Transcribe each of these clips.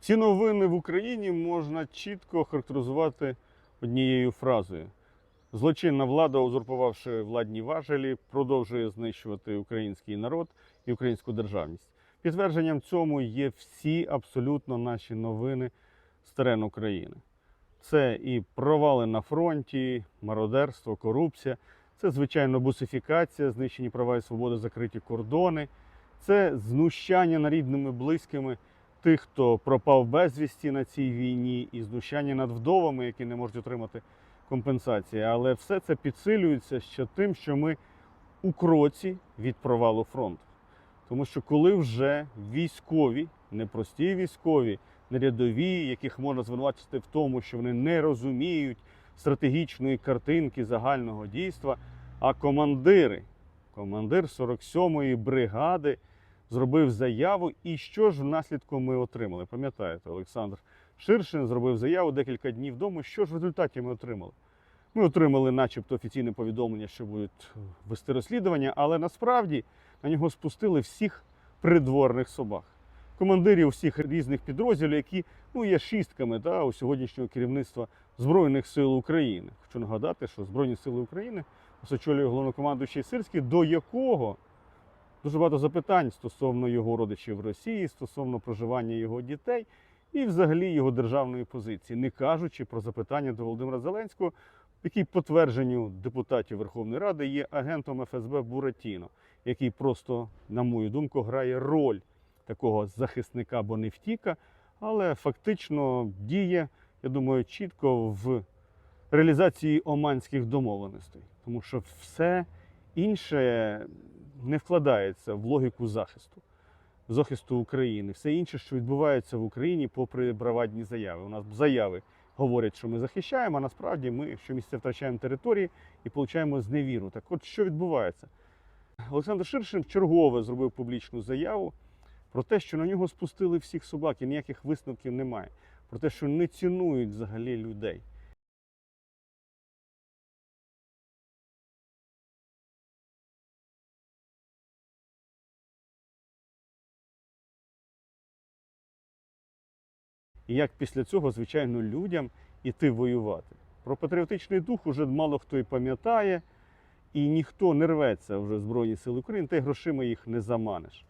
Ці новини в Україні можна чітко характеризувати однією фразою. Злочинна влада, узурпувавши владні важелі, продовжує знищувати український народ і українську державність. Підтвердженням цьому є всі абсолютно наші новини з терену України. Це і провали на фронті, мародерство, корупція, це, звичайно, бусифікація, знищені права і свободи, закриті кордони, це знущання над рідними близькими тих, хто пропав безвісті на цій війні, і знущання над вдовами, які не можуть отримати компенсації. Але все це підсилюється ще тим, що ми у кроці від провалу фронту. Тому що коли вже військові, не прості військові, не рядові, яких можна звинуватити в тому, що вони не розуміють стратегічної картинки загального дійства, а командири, командир 47-ї бригади зробив заяву. І що ж внаслідку ми отримали? Пам'ятаєте, Олександр Ширшин зробив заяву декілька днів тому. Що ж в результаті ми отримали? Ми отримали, начебто, офіційне повідомлення, що будуть вести розслідування, але насправді на нього спустили всіх придворних собак. Командирів усіх різних підрозділів, які ну, є шістками та, у сьогоднішнього керівництва Збройних сил України. Хочу нагадати, що Збройні сили України нас очолює головнокомандуючий Сирський, до якого дуже багато запитань стосовно його родичів в Росії, стосовно проживання його дітей і взагалі його державної позиції, не кажучи про запитання до Володимира Зеленського, який потвердженню депутатів Верховної Ради є агентом ФСБ Буратіно, який просто, на мою думку, грає роль такого захисника, бо не втіка, але фактично діє, я думаю, чітко в реалізації оманських домовленостей, тому що все інше не вкладається в логіку захисту. Захисту України, все інше, що відбувається в Україні, попри бравадні заяви. У нас заяви говорять, що ми захищаємо, а насправді ми щомісяця втрачаємо території і отримуємо зневіру. Так от що відбувається? Олександр Ширшин чергове зробив публічну заяву про те, що на нього спустили всіх собак і ніяких висновків немає. Про те, що не цінують взагалі людей. І як після цього, звичайно, людям іти воювати. Про патріотичний дух уже мало хто і пам'ятає, і ніхто не рветься вже в Збройні Сили України, й грошима їх не заманиш.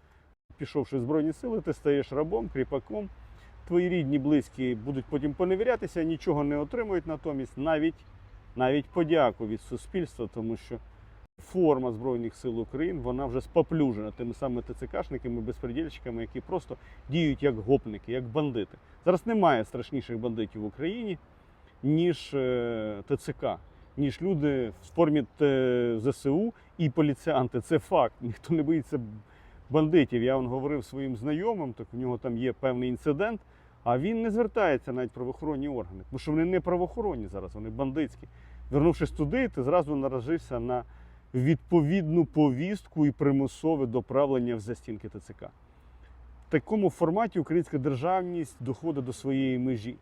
Пішовши в Збройні Сили, ти стаєш рабом, кріпаком. Твої рідні, близькі будуть потім поневірятися, нічого не отримують натомість, навіть, навіть подяку від суспільства, тому що форма Збройних сил України вона вже споплюжена тими самими ТЦКшниками, безпредельщиками, які просто діють як гопники, як бандити. Зараз немає страшніших бандитів в Україні, ніж е, ТЦК, ніж люди в формі Т- ЗСУ і поліціянти. Це факт. Ніхто не боїться бандитів. Я он говорив своїм знайомим, так у нього там є певний інцидент, а він не звертається навіть в правоохоронні органи, тому що вони не правоохоронні зараз, вони бандитські. Вернувшись туди, ти зразу наражився на відповідну повістку і примусове доправлення в застінки ТЦК. В такому форматі українська державність доходить до своєї межі,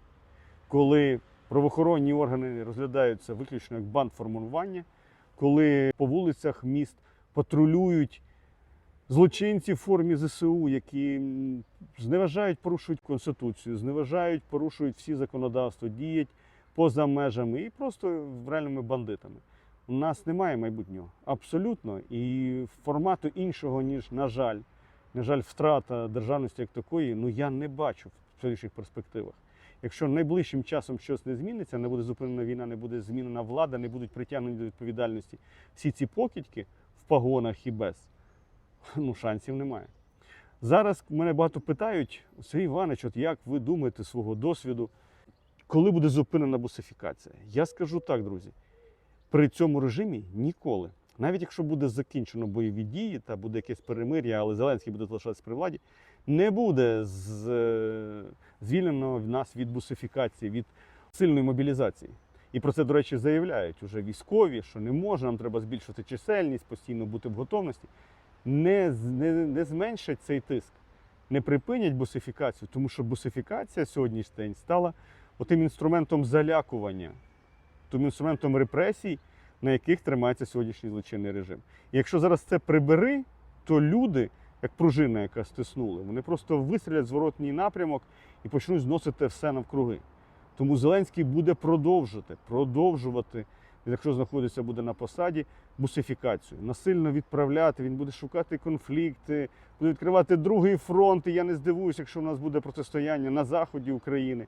коли правоохоронні органи розглядаються виключно як бандформування, коли по вулицях міст патрулюють злочинці в формі ЗСУ, які зневажають, порушують конституцію, зневажають, порушують всі законодавства, діють поза межами і просто реальними бандитами. У нас немає майбутнього абсолютно і формату іншого, ніж, на жаль, на жаль, втрата державності як такої, ну я не бачу в слідчих перспективах. Якщо найближчим часом щось не зміниться, не буде зупинена війна, не буде змінена влада, не будуть притягнені до відповідальності всі ці покидьки в погонах і без, ну шансів немає. Зараз мене багато питають, Сергій Іванович, от як ви думаєте свого досвіду, коли буде зупинена бусифікація? Я скажу так, друзі, при цьому режимі ніколи. Навіть якщо буде закінчено бойові дії та буде якесь перемир'я, але Зеленський буде залишатися при владі, не буде з, е, звільнено нас від бусифікації, від сильної мобілізації. І про це, до речі, заявляють уже військові, що не може, нам треба збільшити чисельність, постійно бути в готовності. Не, не, не зменшать цей тиск, не припинять бусифікацію, тому що бусифікація сьогоднішній день стала отим інструментом залякування, тим інструментом репресій, на яких тримається сьогоднішній злочинний режим. І якщо зараз це прибери, то люди як пружина, яка стиснула. Вони просто вистрілять зворотній напрямок і почнуть зносити все навкруги. Тому Зеленський буде продовжувати, продовжувати, якщо знаходиться буде на посаді, бусифікацію, насильно відправляти. Він буде шукати конфлікти, буде відкривати другий фронт. І я не здивуюся, якщо у нас буде протистояння на заході України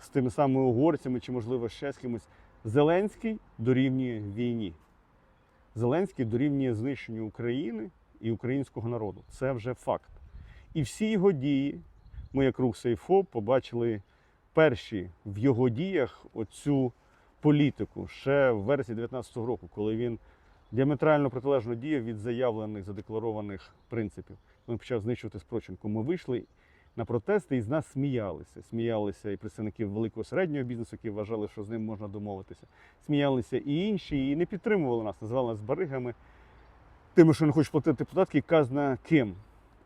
з тими самими угорцями чи, можливо, ще з кимось. Зеленський дорівнює війні. Зеленський дорівнює знищенню України і українського народу. Це вже факт. І всі його дії, ми, як рух Сейфо, побачили перші в його діях оцю політику ще в вересні 2019 року, коли він діаметрально протилежно діяв від заявлених, задекларованих принципів. Він почав знищувати спрочинку. Ми вийшли на протести і з нас сміялися. Сміялися і представники великого середнього бізнесу, які вважали, що з ним можна домовитися. Сміялися і інші, і не підтримували нас, називали нас баригами, тими, що не хочуть платити податки, казна ким.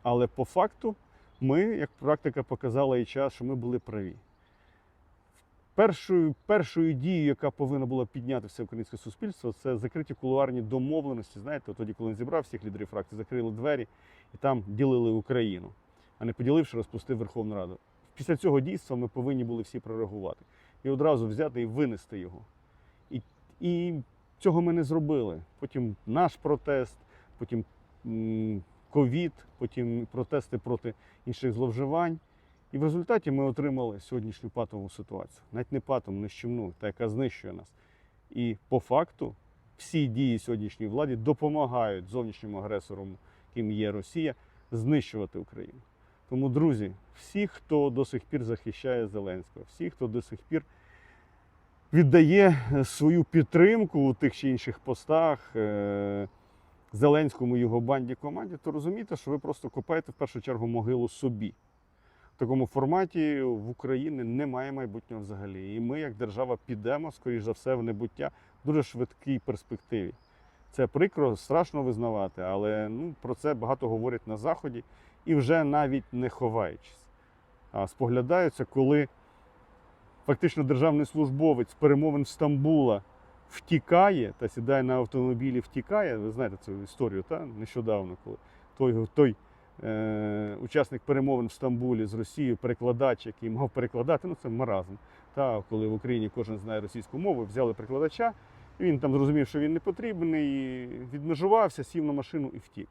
Але по факту ми, як практика показала і час, що ми були праві. Першою, першою дією, яка повинна була підняти все українське суспільство, це закриті кулуарні домовленості. Знаєте, тоді, коли він зібрав всіх лідерів фракції, закрили двері і там ділили Україну, а не поділивши, розпустив Верховну Раду. Після цього дійства ми повинні були всі прореагувати і одразу взяти і винести його. І, і цього ми не зробили. Потім наш протест, потім ковід, потім протести проти інших зловживань. І в результаті ми отримали сьогоднішню патову ситуацію. Навіть не патову, нищівну, та яка знищує нас. І по факту всі дії сьогоднішньої влади допомагають зовнішньому агресору, яким є Росія, знищувати Україну. Тому, друзі, всі, хто до сих пір захищає Зеленського, всі, хто до сих пір віддає е, свою підтримку у тих чи інших постах е, Зеленському його банді команді, то розумієте, що ви просто копаєте в першу чергу могилу собі. В такому форматі в Україні немає майбутнього взагалі. І ми, як держава, підемо, скоріш за все, в небуття в дуже швидкій перспективі. Це прикро, страшно визнавати, але ну, про це багато говорять на Заході і вже навіть не ховаючись. А споглядаються, коли фактично державний службовець перемовин Стамбула втікає та сідає на автомобілі, втікає. Ви знаєте цю історію, та? нещодавно, коли той, той е, учасник перемовин в Стамбулі з Росією, перекладач, який мав перекладати, ну це маразм. Та, коли в Україні кожен знає російську мову, взяли перекладача, він там зрозумів, що він не потрібен, і відмежувався, сів на машину і втік.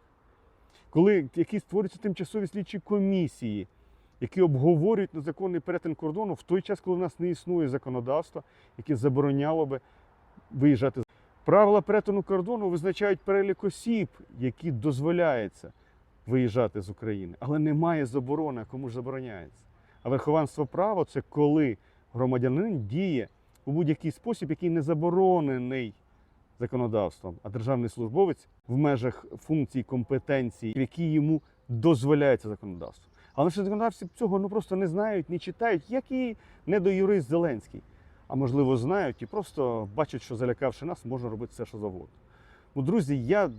Коли які створюються тимчасові слідчі комісії, які обговорюють незаконний перетин кордону в той час, коли в нас не існує законодавства, яке забороняло би виїжджати. Правила перетину кордону визначають перелік осіб, які дозволяється виїжджати з України, але немає заборони, кому ж забороняється. А верховенство права це коли громадянин діє у будь-який спосіб, який не заборонений законодавством, а державний службовець в межах функцій, компетенцій, які йому дозволяється законодавством. Але що законодавці цього ну просто не знають, не читають, як і недоюрист Зеленський. А можливо, знають і просто бачать, що залякавши нас, можна робити все, що завгодно. Ну, друзі, я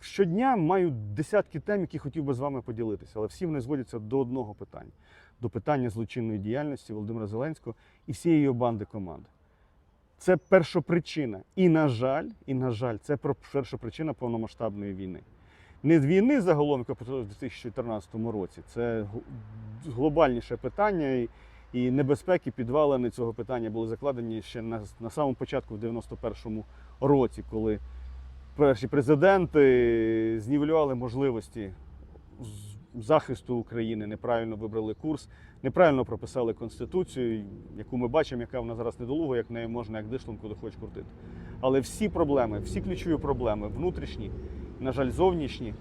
щодня маю десятки тем, які хотів би з вами поділитися, але всі вони зводяться до одного питання: до питання злочинної діяльності Володимира Зеленського і всієї його банди команди. Це першопричина. І, на жаль, і, на жаль, це першопричина повномасштабної війни. Не з війни загалом, яка почалася в 2014 році. Це глобальніше питання, і, і небезпеки, підвалини цього питання були закладені ще на, на самому початку, в 91-му році, коли перші президенти знівелювали можливості захисту України, неправильно вибрали курс, неправильно прописали конституцію, яку ми бачимо, яка в нас зараз недолуга, як нею можна як дишлом куди хоч крутити. Але всі проблеми, всі ключові проблеми, внутрішні, на жаль, зовнішні,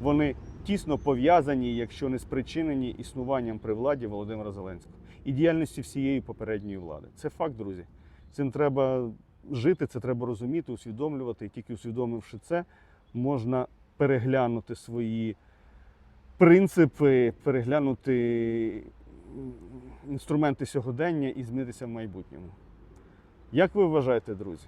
вони тісно пов'язані, якщо не спричинені існуванням при владі Володимира Зеленського і діяльності всієї попередньої влади. Це факт, друзі. Цим треба жити, це треба розуміти, усвідомлювати. І тільки усвідомивши це, можна переглянути свої принципи, переглянути інструменти сьогодення і змінитися в майбутньому. Як ви вважаєте, друзі?